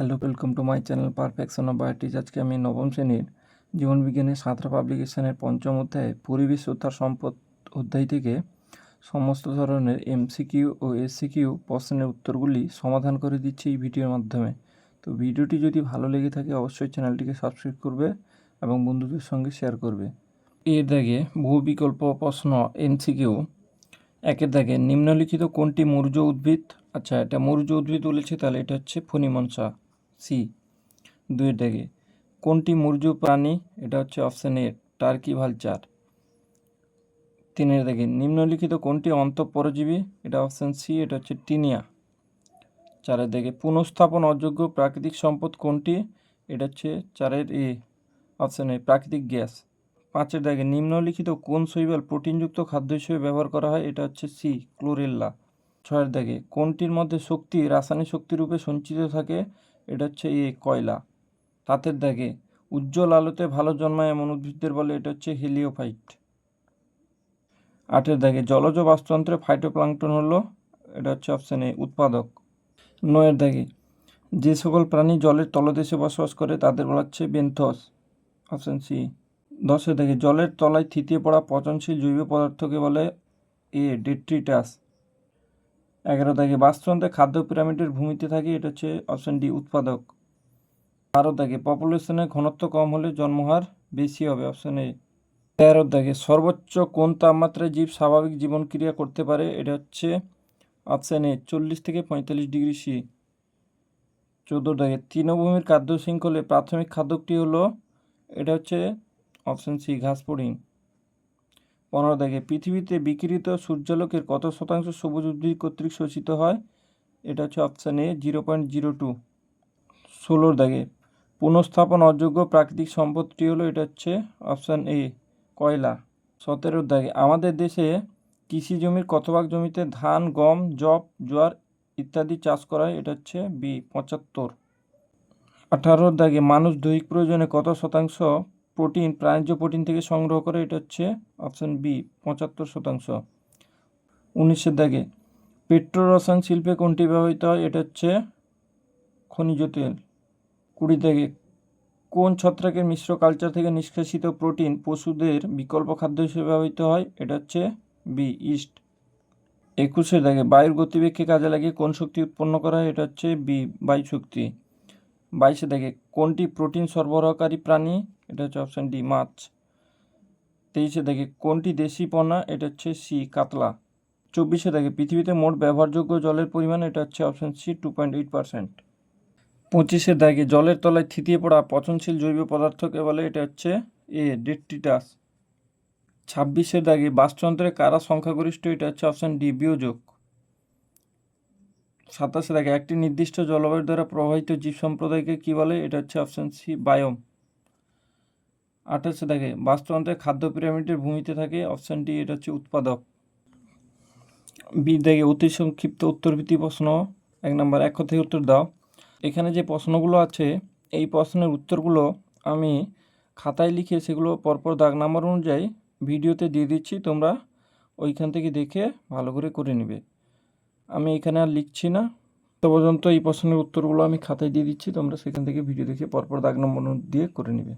Hello welcome to my channel perfection of বায়োটিজ আজকে আমি নবম শ্রেণির জীবনবিজ্ঞানের সাঁতরা পাবলিকেশনের পঞ্চম অধ্যায়ে পরিবেশ তার সম্পদ অধ্যায় থেকে সমস্ত ধরনের এমসিকিউ ও এসসিকিউ প্রশ্নের উত্তরগুলি সমাধান করে দিচ্ছি এই ভিডিওর মাধ্যমে। তো ভিডিওটি যদি ভালো লেগে থাকে, অবশ্যই চ্যানেলটিকে সাবস্ক্রাইব করবে এবং বন্ধুদের সঙ্গে শেয়ার করবে। এর দাগে বহু বিকল্প প্রশ্ন এমসিকিউ একের দাগে, নিম্নলিখিত কোনটি মৌর্য উদ্ভিদ? আচ্ছা এটা মৌর্য উদ্ভিদ বলেছে, তাহলে এটা হচ্ছে ফণিমনসা। সি দুইয়ের দাগে কোনটি মৌর্য প্রাণী? এটা হচ্ছে অপশান এ, টার্কি ভালচার। তিনের দাগে নিম্নলিখিত কোনটি অন্তঃপরজীবী? এটা অপশান সি, এটা হচ্ছে টিনিয়া। চারের দাগে পুনঃস্থাপন অযোগ্য প্রাকৃতিক সম্পদ কোনটি? এটা হচ্ছে চারের এ, অপশান এ, প্রাকৃতিক গ্যাস। পাঁচের দাগে নিম্নলিখিত কোন শৈবাল প্রোটিনযুক্ত খাদ্য হিসেবে ব্যবহার করা হয়? এটা হচ্ছে সি ক্লোরেল্লা ছয়ের দাগে কোনটির মধ্যে শক্তি, রাসায়নিক শক্তি রূপে সঞ্চিত থাকে? এটা হচ্ছে এ, কয়লা। সাতের দাগে, উজ্জ্বল আলোতে ভালো জন্মায় এমন উদ্ভিদদের বলে এটা হচ্ছে হেলিওফাইট। আটের দাগে, জলজ বাস্তুতন্ত্রে ফাইটোপ্লাঙ্কটন হলো, এটা হচ্ছে অপশান এ, উৎপাদক। নয়ের দাগে, যে সকল প্রাণী জলের তলদেশে বসবাস করে তাদের বলা হচ্ছে বেন্থস অপশান সি দশের দাগে, জলের তলায় থিতিয়ে পড়া পচনশীল জৈব পদার্থকে বলে এ, ডেট্রিটাস। এগারো দাগে বাস্তুতন্ত্রে খাদ্য পিরামিডের ভূমিতে থাকে, এটা হচ্ছে অপশান ডি উৎপাদক। বারো দাগে পপুলেশনের ঘনত্ব কম হলে জন্মহার বেশি হবে অপশান এ তেরো দাগে সর্বোচ্চ কোন তাপমাত্রায় জীব স্বাভাবিক জীবন ক্রিয়া করতে পারে, এটা হচ্ছে অপশান এ চল্লিশ থেকে পঁয়তাল্লিশ ডিগ্রি সি চোদ্দ দাগে তৃণভূমির খাদ্য শৃঙ্খলে প্রাথমিক খাদ্যটি হলো, এটা হচ্ছে অপশান সি ঘাস পনেরো দাগে পৃথিবীতে বিকিরিত সূর্যালোকের কত শতাংশ সবুজ উদ্ভিদ কর্তৃক শোষিত হয়? এটা হচ্ছে option A zero point zero two ষোলোর দাগে, পুনঃস্থাপন অযোগ্য প্রাকৃতিক সম্পদটি হলো এটা হচ্ছে অপশান এ কয়লা। সতেরোর দাগে, আমাদের দেশে কৃষি জমির কত ভাগ জমিতে ধান, গম জব জোয়ার ইত্যাদি চাষ করা হয়? এটা হচ্ছে বি পঁচাত্তর। আঠারোর দাগে, মানুষ দৈহিক প্রয়োজনে কত শতাংশ প্রোটিন, প্রাণীজ প্রোটিন থেকে সংগ্রহ করে, এটা হচ্ছে অপশান বি পঁচাত্তর শতাংশ। উনিশের দাগে পেট্রো রসায়ন শিল্পে কোনটি ব্যবহৃত হয়? এটা হচ্ছে খনিজ তেল। কুড়ি দাগে, কোন ছত্রাকের মিশ্র কালচার থেকে নিষ্কাশিত প্রোটিন পশুদের বিকল্প খাদ্য হিসেবে ব্যবহৃত হয়? এটা হচ্ছে বি ইস্ট একুশে দাগে, বায়ুর গতিবেগকে কাজে লাগিয়ে কোন শক্তি উৎপন্ন করা হয়? এটা হচ্ছে বি বায়ু শক্তি বাইশে দাগে কোনটি প্রোটিন সরবরাহকারী প্রাণী? এটা হচ্ছে অপশান ডি মাছ। তেইশে দেখে, কোনটি দেশি পণ্য এটা হচ্ছে সি কাতলা। চব্বিশে দেখে, পৃথিবীতে মোট ব্যবহারযোগ্য জলের পরিমাণ, এটা হচ্ছে option C two point eight percent পঁচিশে দাগে জলের তলায় থিতিয়ে পড়া পচনশীল জৈব পদার্থকে বলে, এটা হচ্ছে এ, ডেট্রিটাস। ছাব্বিশের দাগে বাস্তুতন্ত্রে কারা সংখ্যাগরিষ্ঠ? এটা হচ্ছে অপশান ডি বিয়োজক। সাতাশে দেখে, একটি নির্দিষ্ট জলবায়ুর দ্বারা প্রবাহিত জীব সম্প্রদায়কে কী বলে? এটা হচ্ছে অপশান সি বায়োম আঠাশে দেখে, বাস্তুতন্ত্রে খাদ্য পিরামিডের ভূমিতে থাকে অপশান ডি এটা হচ্ছে উৎপাদক। বি দেখে, অতি সংক্ষিপ্ত উত্তরভিত্তি প্রশ্ন। এক নম্বর, এক কথায় উত্তর দাও। এখানে যে প্রশ্নগুলো আছে, এই প্রশ্নের উত্তরগুলো আমি খাতায় লিখে সেগুলো পরপর দাগ নাম্বার অনুযায়ী ভিডিওতে দিয়ে দিচ্ছি, তোমরা ওইখান থেকে দেখে ভালো করে করে নেবে। আমি এখানে আর লিখছি না। তো পর্যন্ত এই প্রশ্নের উত্তরগুলো আমি খাতায় দিয়ে দিচ্ছি। তোমরা সেখান থেকে ভিডিও দেখে পরপর দাগ নম্বর দিয়ে করে নেবে।